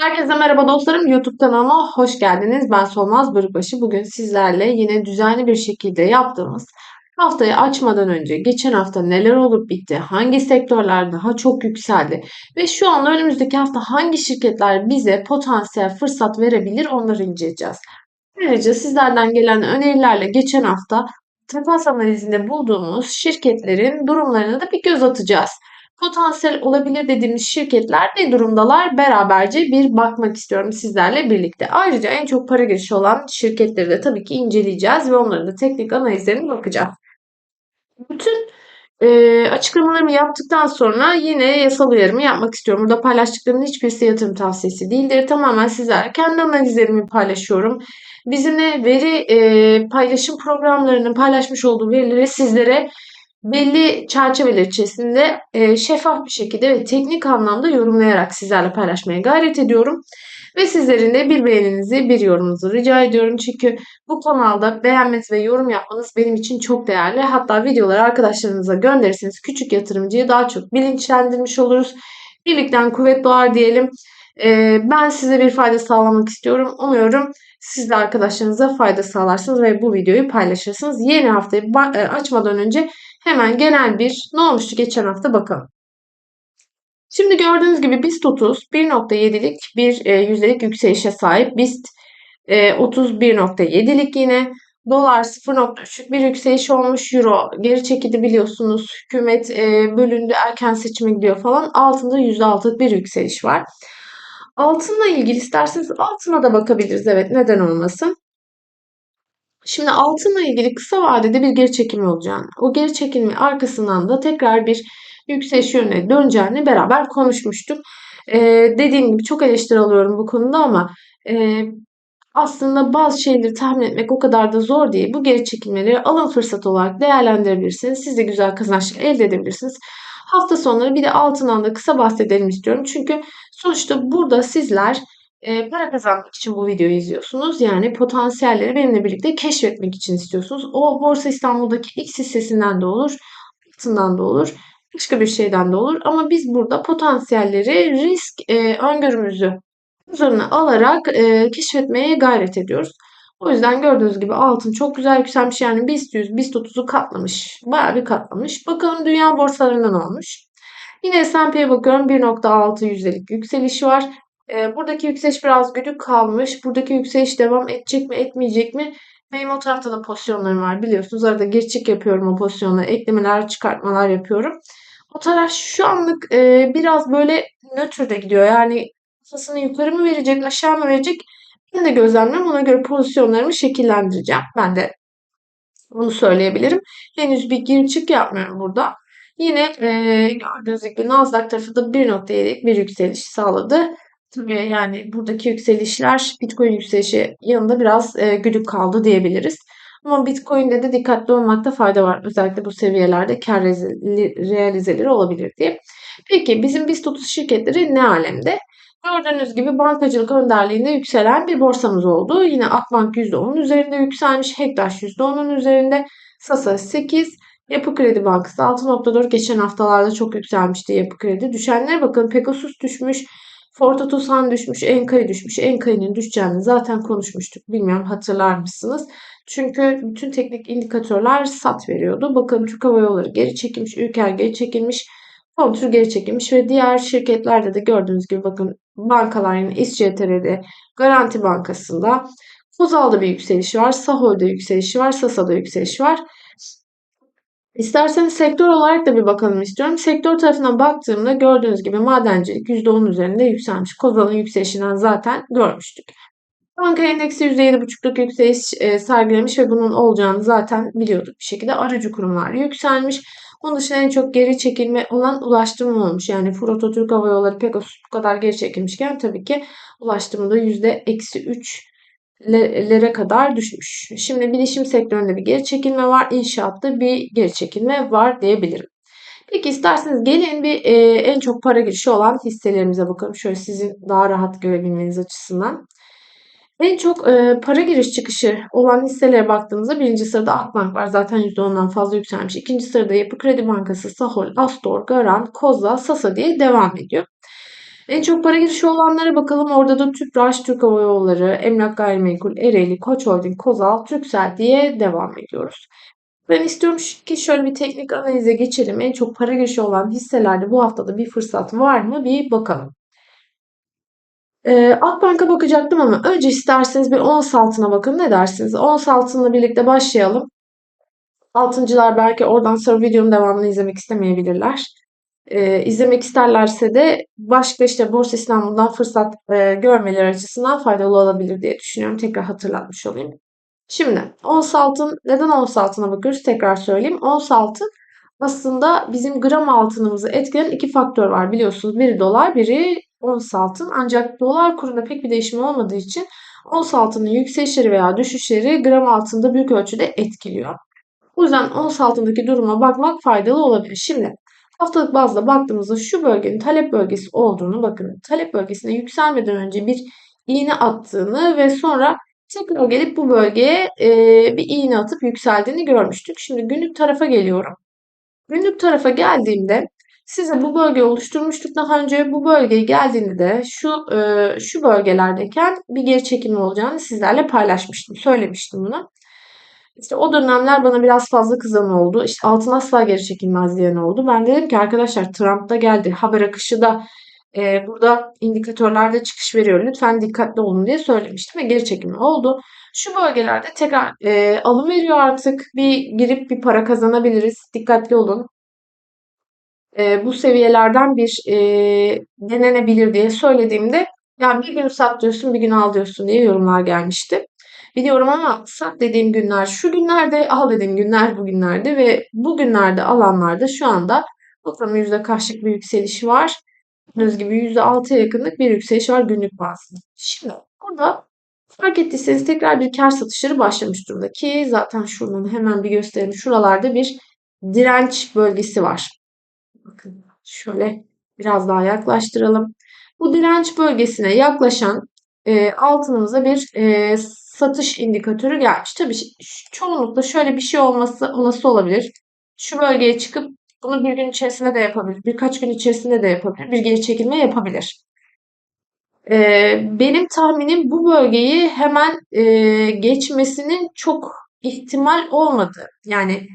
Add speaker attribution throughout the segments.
Speaker 1: Herkese merhaba dostlarım. YouTube kanalıma hoş geldiniz. Ben Solmaz Bölükbaşı. Bugün sizlerle yine düzenli bir şekilde yaptığımız haftayı açmadan önce geçen hafta neler olup bitti, hangi sektörler daha çok yükseldi ve şu an önümüzdeki hafta hangi şirketler bize potansiyel fırsat verebilir onları inceleyeceğiz. Ayrıca sizlerden gelen önerilerle geçen hafta takas analizinde bulduğumuz şirketlerin durumlarına da bir göz atacağız potansiyel olabilir dediğimiz şirketler ne durumdalar? Beraberce bir bakmak istiyorum sizlerle birlikte. Ayrıca en çok para girişi olan şirketleri de tabii ki inceleyeceğiz ve onların da teknik analizlerine bakacağız. Bütün e, açıklamalarımı yaptıktan sonra yine yasal uyarımı yapmak istiyorum. Burada paylaştıklarımın hiçbirisi yatırım tavsiyesi değildir. Tamamen sizler kendi analizlerimi paylaşıyorum. Bizimle veri e, paylaşım programlarının paylaşmış olduğu verileri sizlere belli çerçeveler içerisinde e, şeffaf bir şekilde ve teknik anlamda yorumlayarak sizlerle paylaşmaya gayret ediyorum. Ve sizlerin de bir beğeninizi, bir yorumunuzu rica ediyorum. Çünkü bu kanalda beğenmeniz ve yorum yapmanız benim için çok değerli. Hatta videoları arkadaşlarınıza gönderirseniz küçük yatırımcıyı daha çok bilinçlendirmiş oluruz. Birlikten kuvvet doğar diyelim. Ee, ben size bir fayda sağlamak istiyorum. Umuyorum siz de arkadaşlarınıza fayda sağlarsınız ve bu videoyu paylaşırsınız. Yeni haftayı e, açmadan önce Hemen genel bir ne olmuştu geçen hafta bakalım. Şimdi gördüğünüz gibi BIST 30 1.7'lik bir e, yüzdelik yükselişe sahip. BIST e, 31.7'lik yine. Dolar 0.3'lük bir yükseliş olmuş. Euro geri çekildi biliyorsunuz. Hükümet e, bölündü erken seçime gidiyor falan. Altında %6'lık bir yükseliş var. Altınla ilgili isterseniz altına da bakabiliriz. Evet neden olmasın. Şimdi altınla ilgili kısa vadede bir geri çekilme olacağını, o geri çekilme arkasından da tekrar bir yükseliş yönüne döneceğini beraber konuşmuştuk. Ee, dediğim gibi çok eleştiri alıyorum bu konuda ama e, aslında bazı şeyleri tahmin etmek o kadar da zor değil. Bu geri çekilmeleri alım fırsatı olarak değerlendirebilirsiniz. Siz de güzel kazançlar elde edebilirsiniz. Hafta sonları bir de altından da kısa bahsedelim istiyorum. Çünkü sonuçta burada sizler para kazanmak için bu videoyu izliyorsunuz. Yani potansiyelleri benimle birlikte keşfetmek için istiyorsunuz. O Borsa İstanbul'daki X hissesinden de olur, altından da olur, başka bir şeyden de olur. Ama biz burada potansiyelleri risk e, öngörümüzü üzerine alarak e, keşfetmeye gayret ediyoruz. O yüzden gördüğünüz gibi altın çok güzel yükselmiş. Yani BIST 100, BIST 30'u katlamış. Bayağı bir katlamış. Bakalım dünya borsalarından olmuş. Yine S&P'ye bakıyorum 1.6 yüzdelik yükseliş var. E, buradaki yükseliş biraz güdük kalmış. Buradaki yükseliş devam edecek mi etmeyecek mi? Benim o tarafta da pozisyonlarım var biliyorsunuz. Arada geçik yapıyorum o pozisyonlara. Eklemeler, çıkartmalar yapıyorum. O taraf şu anlık e, biraz böyle nötrde gidiyor. Yani kafasını yukarı mı verecek, aşağı mı verecek? Ben de gözlemliyorum. Ona göre pozisyonlarımı şekillendireceğim. Ben de bunu söyleyebilirim. Henüz bir gir çık yapmıyorum burada. Yine e, gördüğünüz gibi Nasdaq tarafı da 1.7'lik bir yükseliş sağladı. Yani buradaki yükselişler Bitcoin yükselişi yanında biraz e, güdük kaldı diyebiliriz. Ama Bitcoin'de de dikkatli olmakta fayda var. Özellikle bu seviyelerde kar realizeleri olabilir diye. Peki bizim BIST 30 şirketleri ne alemde? Gördüğünüz gibi bankacılık önderliğinde yükselen bir borsamız oldu. Yine Akbank %10'un üzerinde yükselmiş. Hektaş %10'un üzerinde. Sasa 8. Yapı Kredi Bankası 6.4 geçen haftalarda çok yükselmişti Yapı Kredi. Düşenlere bakın Pegasus düşmüş. Fortatusan düşmüş, Enka'yı düşmüş. Enka'nın düşeceğini zaten konuşmuştuk. Bilmiyorum hatırlar mısınız? Çünkü bütün teknik indikatörler sat veriyordu. Bakın Türk Hava Yolları geri çekilmiş, Ülker geri çekilmiş, Kontür geri çekilmiş ve diğer şirketlerde de gördüğünüz gibi bakın bankalar yine İSCTR'de, Garanti Bankası'nda Kozal'da bir yükseliş var, Sahol'da yükselişi var, Sasa'da yükselişi var. İsterseniz sektör olarak da bir bakalım istiyorum. Sektör tarafına baktığımda gördüğünüz gibi madencilik %10 üzerinde yükselmiş. Kozal'ın yükselişinden zaten görmüştük. Banka endeksi %7,5'luk yükseliş e, sergilemiş ve bunun olacağını zaten biliyorduk bir şekilde. Aracı kurumlar yükselmiş. Onun dışında en çok geri çekilme olan ulaştırma olmuş. Yani Froto Türk Hava Yolları Pegasus bu kadar geri çekilmişken tabii ki ulaştırmada %-3 lere kadar düşmüş. Şimdi bilişim sektöründe bir geri çekilme var. İnşaatta bir geri çekilme var diyebilirim. Peki isterseniz gelin bir e, en çok para girişi olan hisselerimize bakalım. Şöyle sizin daha rahat görebilmeniz açısından. En çok e, para giriş çıkışı olan hisselere baktığımızda birinci sırada Akbank var. Zaten %10'dan fazla yükselmiş. İkinci sırada Yapı Kredi Bankası, Sahol, Astor, Garan, Koza, Sasa diye devam ediyor. En çok para girişi olanlara bakalım. Orada da Tüpraş, Türk Hava Yolları, Emlak Gayrimenkul, Ereğli, Koç Holding, Kozal, Türksel diye devam ediyoruz. Ben istiyorum ki şöyle bir teknik analize geçelim. En çok para girişi olan hisselerde bu haftada bir fırsat var mı? Bir bakalım. Ee, Akbank'a bakacaktım ama önce isterseniz bir ons altına bakın. Ne dersiniz? Ons altınla birlikte başlayalım. Altıncılar belki oradan sonra videonun devamını izlemek istemeyebilirler. Ee, izlemek isterlerse de başka işte Borsa İstanbul'dan fırsat e, görmeleri açısından faydalı olabilir diye düşünüyorum. Tekrar hatırlatmış olayım. Şimdi ons altın neden ons altına bakıyoruz? Tekrar söyleyeyim. Ons altın aslında bizim gram altınımızı etkileyen iki faktör var biliyorsunuz. Biri dolar, biri ons altın. Ancak dolar kurunda pek bir değişim olmadığı için ons altının yükselişleri veya düşüşleri gram altında büyük ölçüde etkiliyor. O yüzden ons altındaki duruma bakmak faydalı olabilir. Şimdi haftalık bazda baktığımızda şu bölgenin talep bölgesi olduğunu bakın. Talep bölgesine yükselmeden önce bir iğne attığını ve sonra tekrar gelip bu bölgeye e, bir iğne atıp yükseldiğini görmüştük. Şimdi günlük tarafa geliyorum. Günlük tarafa geldiğimde size bu bölge oluşturmuştuk daha önce. Bu bölgeye geldiğinde de şu e, şu bölgelerdeyken bir geri çekilme olacağını sizlerle paylaşmıştım. Söylemiştim bunu. İşte o dönemler bana biraz fazla kızan oldu. İşte altın asla geri çekilmez diyen oldu. Ben dedim ki arkadaşlar Trump da geldi. Haber akışı da e, burada indikatörlerde çıkış veriyor. Lütfen dikkatli olun diye söylemiştim ve geri çekilme oldu. Şu bölgelerde tekrar e, alım veriyor artık. Bir girip bir para kazanabiliriz. Dikkatli olun. E, bu seviyelerden bir e, denenebilir diye söylediğimde yani bir gün sat diyorsun bir gün al diyorsun diye yorumlar gelmişti. Biliyorum ama sat dediğim günler şu günlerde, al dediğim günler bu günlerde ve bu günlerde alanlarda şu anda toplam yüzde kaçlık bir yükseliş var. Gördüğünüz gibi %6'ya yakınlık bir yükseliş var günlük bazında. Şimdi burada fark ettiyseniz tekrar bir kar satışları başlamış durumda ki zaten şuradan hemen bir gösterelim. Şuralarda bir direnç bölgesi var. Bakın şöyle biraz daha yaklaştıralım. Bu direnç bölgesine yaklaşan e, altınımıza bir e, satış indikatörü gelmiş. Tabii çoğunlukla şöyle bir şey olması olası olabilir. Şu bölgeye çıkıp bunu bir gün içerisinde de yapabilir. Birkaç gün içerisinde de yapabilir. Bir geri çekilme yapabilir. Ee, benim tahminim bu bölgeyi hemen e, geçmesinin çok ihtimal olmadı. Yani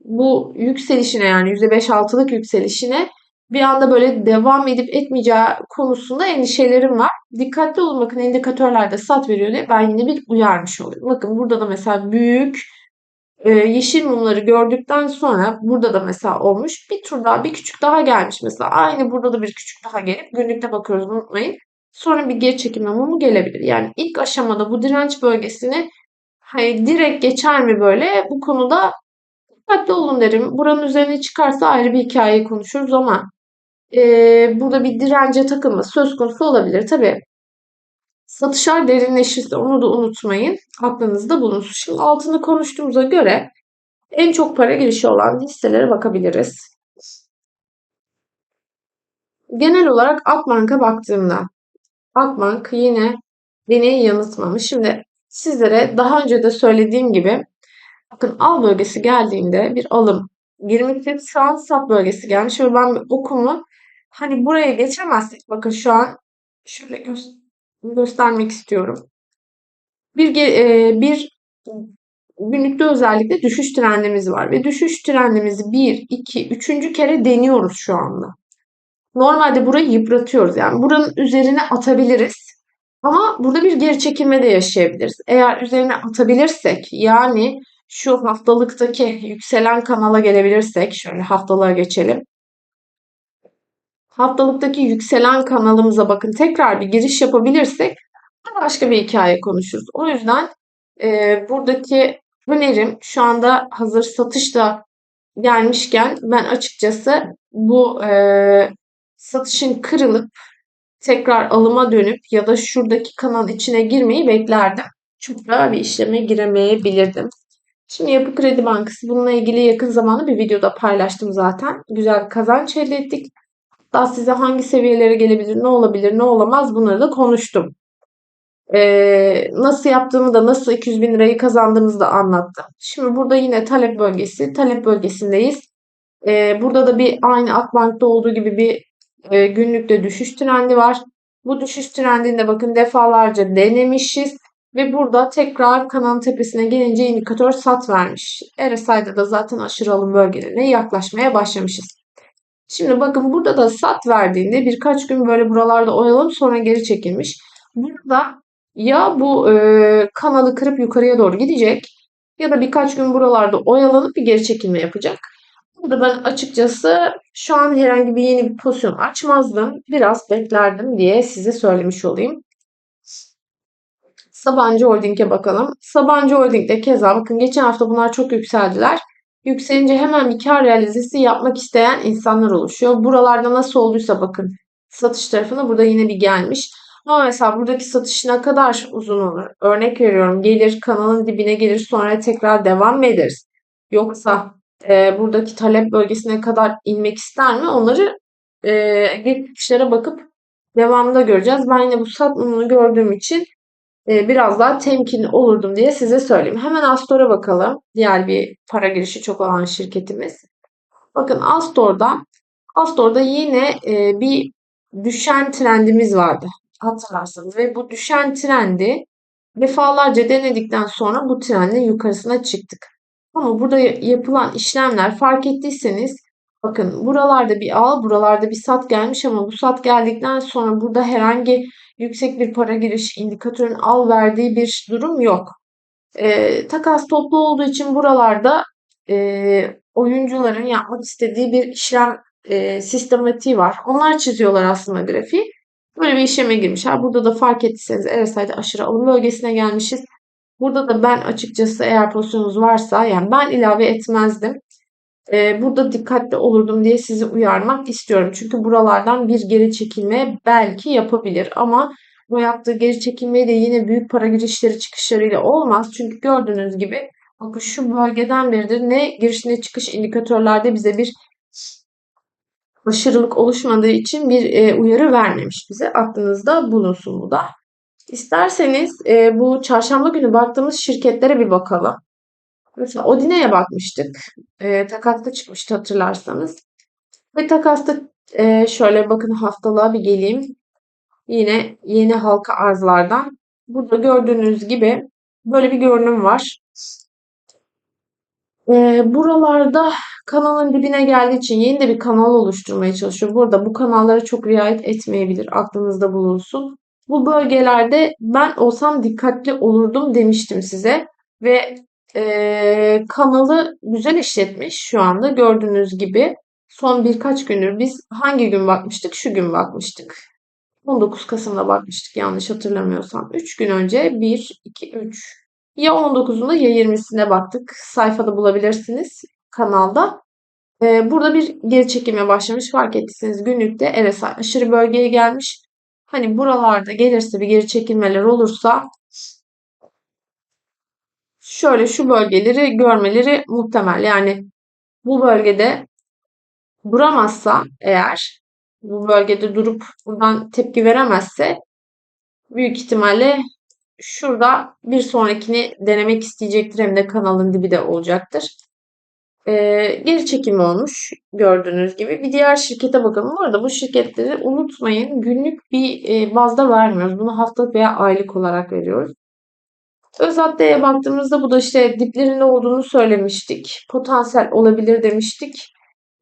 Speaker 1: bu yükselişine yani %5-6'lık yükselişine bir anda böyle devam edip etmeyeceği konusunda endişelerim var. Dikkatli olun bakın indikatörlerde sat veriyor diye ben yine bir uyarmış oluyorum. Bakın burada da mesela büyük e, yeşil mumları gördükten sonra burada da mesela olmuş. Bir tur daha bir küçük daha gelmiş mesela. Aynı burada da bir küçük daha gelip günlükte bakıyoruz unutmayın. Sonra bir geri çekilme mumu gelebilir. Yani ilk aşamada bu direnç bölgesini hani direkt geçer mi böyle bu konuda dikkatli olun derim. Buranın üzerine çıkarsa ayrı bir hikaye konuşuruz ama e, burada bir dirence takılması söz konusu olabilir. Tabii Satışlar derinleşirse onu da unutmayın. Aklınızda bulunsun. Şimdi altını konuştuğumuza göre en çok para girişi olan hisselere bakabiliriz. Genel olarak Akbank'a baktığımda Akbank yine beni yanıltmamış. Şimdi sizlere daha önce de söylediğim gibi bakın al bölgesi geldiğinde bir alım 20 şu an sat bölgesi gelmiş ve ben bir okumu hani buraya geçemezsek bakın şu an şöyle göster göstermek istiyorum. Bir, e, bir günlükte özellikle düşüş trendimiz var ve düşüş trendimizi 1, 2, 3. kere deniyoruz şu anda. Normalde burayı yıpratıyoruz. Yani buranın üzerine atabiliriz. Ama burada bir geri çekilme de yaşayabiliriz. Eğer üzerine atabilirsek yani şu haftalıktaki yükselen kanala gelebilirsek şöyle haftalığa geçelim haftalıktaki yükselen kanalımıza bakın tekrar bir giriş yapabilirsek başka bir hikaye konuşuruz. O yüzden e, buradaki önerim şu anda hazır satışta gelmişken ben açıkçası bu e, satışın kırılıp tekrar alıma dönüp ya da şuradaki kanal içine girmeyi beklerdim. Daha bir işleme giremeyebilirdim. Şimdi Yapı Kredi Bankası bununla ilgili yakın zamanda bir videoda paylaştım zaten. Güzel kazanç elde ettik. Daha size hangi seviyelere gelebilir, ne olabilir, ne olamaz bunları da konuştum. Ee, nasıl yaptığımı da nasıl 200 bin lirayı kazandığımızı da anlattım. Şimdi burada yine talep bölgesi. Talep bölgesindeyiz. Ee, burada da bir aynı Akbank'ta olduğu gibi bir e, günlükte düşüş trendi var. Bu düşüş trendinde bakın defalarca denemişiz ve burada tekrar kanalın tepesine gelince indikatör sat vermiş. RSI'da da zaten aşırı alım bölgelerine yaklaşmaya başlamışız. Şimdi bakın burada da sat verdiğinde birkaç gün böyle buralarda oyalanıp sonra geri çekilmiş. Burada ya bu e, kanalı kırıp yukarıya doğru gidecek ya da birkaç gün buralarda oyalanıp bir geri çekilme yapacak. Burada ben açıkçası şu an herhangi bir yeni bir pozisyon açmazdım. Biraz beklerdim diye size söylemiş olayım. Sabancı Holding'e bakalım. Sabancı Holding'de keza bakın geçen hafta bunlar çok yükseldiler. Yükselince hemen bir kar realizesi yapmak isteyen insanlar oluşuyor. Buralarda nasıl olduysa bakın satış tarafına burada yine bir gelmiş. Ama mesela buradaki satış ne kadar uzun olur? Örnek veriyorum gelir kanalın dibine gelir sonra tekrar devam mı ederiz? Yoksa e, buradaki talep bölgesine kadar inmek ister mi? Onları e, geçmişlere bakıp devamında göreceğiz. Ben yine bu satımını gördüğüm için e, biraz daha temkinli olurdum diye size söyleyeyim. Hemen Astor'a bakalım. Diğer bir para girişi çok olan şirketimiz. Bakın Astor'da Astor'da yine e, bir düşen trendimiz vardı hatırlarsanız ve bu düşen trendi defalarca denedikten sonra bu trendin yukarısına çıktık. Ama burada yapılan işlemler fark ettiyseniz bakın buralarda bir al, buralarda bir sat gelmiş ama bu sat geldikten sonra burada herhangi yüksek bir para giriş indikatörün al verdiği bir durum yok. E, takas toplu olduğu için buralarda e, oyuncuların yapmak istediği bir işlem e, sistematiği var. Onlar çiziyorlar aslında grafiği. Böyle bir işleme girmişler. Burada da fark ettiyseniz RSI'de aşırı alım bölgesine gelmişiz. Burada da ben açıkçası eğer pozisyonunuz varsa yani ben ilave etmezdim. Ee, burada dikkatli olurdum diye sizi uyarmak istiyorum. Çünkü buralardan bir geri çekilme belki yapabilir ama bu yaptığı geri çekilmeyi de yine büyük para girişleri çıkışlarıyla olmaz. Çünkü gördüğünüz gibi bakın şu bölgeden beridir ne giriş ne çıkış indikatörlerde bize bir aşırılık oluşmadığı için bir e, uyarı vermemiş bize. Aklınızda bulunsun bu da. İsterseniz e, bu çarşamba günü baktığımız şirketlere bir bakalım. Mesela Odine'ye bakmıştık. E, takasta çıkmıştı hatırlarsanız. Ve takasta e, şöyle bakın haftalığa bir geleyim. Yine yeni halka arzlardan. Burada gördüğünüz gibi böyle bir görünüm var. E, buralarda kanalın dibine geldiği için yeni de bir kanal oluşturmaya çalışıyor. Burada bu kanallara çok riayet etmeyebilir. Aklınızda bulunsun. Bu bölgelerde ben olsam dikkatli olurdum demiştim size. Ve e, kanalı güzel işletmiş şu anda gördüğünüz gibi. Son birkaç gündür biz hangi gün bakmıştık? Şu gün bakmıştık. 19 Kasım'da bakmıştık yanlış hatırlamıyorsam. 3 gün önce 1, 2, 3 ya 19'unda ya 20'sinde baktık. Sayfada bulabilirsiniz kanalda. Ee, burada bir geri çekime başlamış. Fark ettiyseniz günlükte RSI aşırı bölgeye gelmiş. Hani buralarda gelirse bir geri çekilmeler olursa şöyle şu bölgeleri görmeleri muhtemel. Yani bu bölgede duramazsa eğer bu bölgede durup buradan tepki veremezse büyük ihtimalle şurada bir sonrakini denemek isteyecektir. Hem de kanalın dibi de olacaktır. Ee, geri çekimi olmuş gördüğünüz gibi. Bir diğer şirkete bakalım. Bu arada bu şirketleri unutmayın. Günlük bir bazda vermiyoruz. Bunu haftalık veya aylık olarak veriyoruz. Özadde'ye baktığımızda bu da işte diplerinde olduğunu söylemiştik. Potansiyel olabilir demiştik.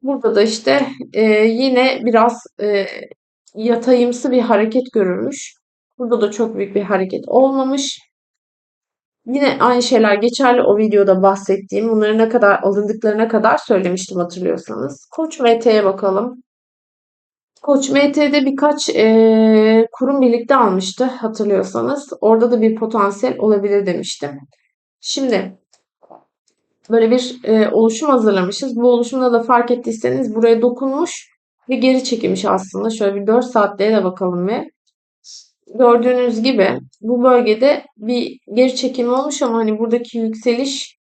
Speaker 1: Burada da işte e, yine biraz e, yatayımsı bir hareket görülmüş. Burada da çok büyük bir hareket olmamış. Yine aynı şeyler geçerli o videoda bahsettiğim. Bunları ne kadar alındıklarına kadar söylemiştim hatırlıyorsanız. Koç MT'ye bakalım. Koç MT'de birkaç e, kurum birlikte almıştı hatırlıyorsanız. Orada da bir potansiyel olabilir demiştim. Şimdi böyle bir e, oluşum hazırlamışız. Bu oluşumda da fark ettiyseniz buraya dokunmuş ve geri çekilmiş aslında. Şöyle bir 4 saatliğe de bakalım ve gördüğünüz gibi bu bölgede bir geri çekilme olmuş ama hani buradaki yükseliş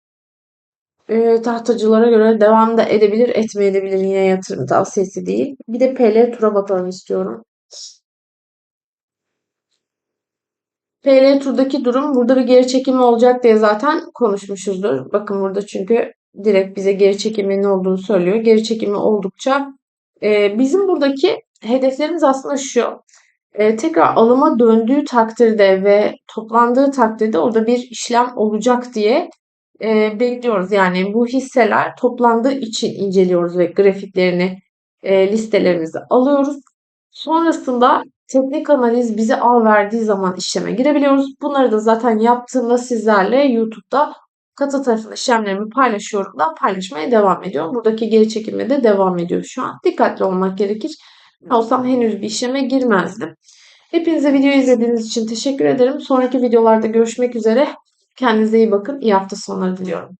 Speaker 1: e, tahtacılara göre devam da edebilir, etmeyebilir. Yine yatırım tavsiyesi değil. Bir de PL tura bakalım istiyorum. PL turdaki durum burada bir geri çekilme olacak diye zaten konuşmuşuzdur. Bakın burada çünkü direkt bize geri çekilmenin olduğunu söylüyor. Geri çekilme oldukça e, bizim buradaki hedeflerimiz aslında şu. Eee, tekrar alıma döndüğü takdirde ve toplandığı takdirde orada bir işlem olacak diye, eee, bekliyoruz. Yani bu hisseler toplandığı için inceliyoruz ve grafiklerini, eee, listelerimize alıyoruz. Sonrasında teknik analiz bize al verdiği zaman işleme girebiliyoruz. Bunları da zaten yaptığımda sizlerle YouTube'da katı tarafında işlemlerimi paylaşıyorum da paylaşmaya devam ediyorum. Buradaki geri çekilme de devam ediyor şu an. Dikkatli olmak gerekir. Ben olsam henüz bir işleme girmezdim. Hepinize videoyu izlediğiniz için teşekkür ederim. Sonraki videolarda görüşmek üzere. Kendinize iyi bakın. İyi hafta sonları diliyorum.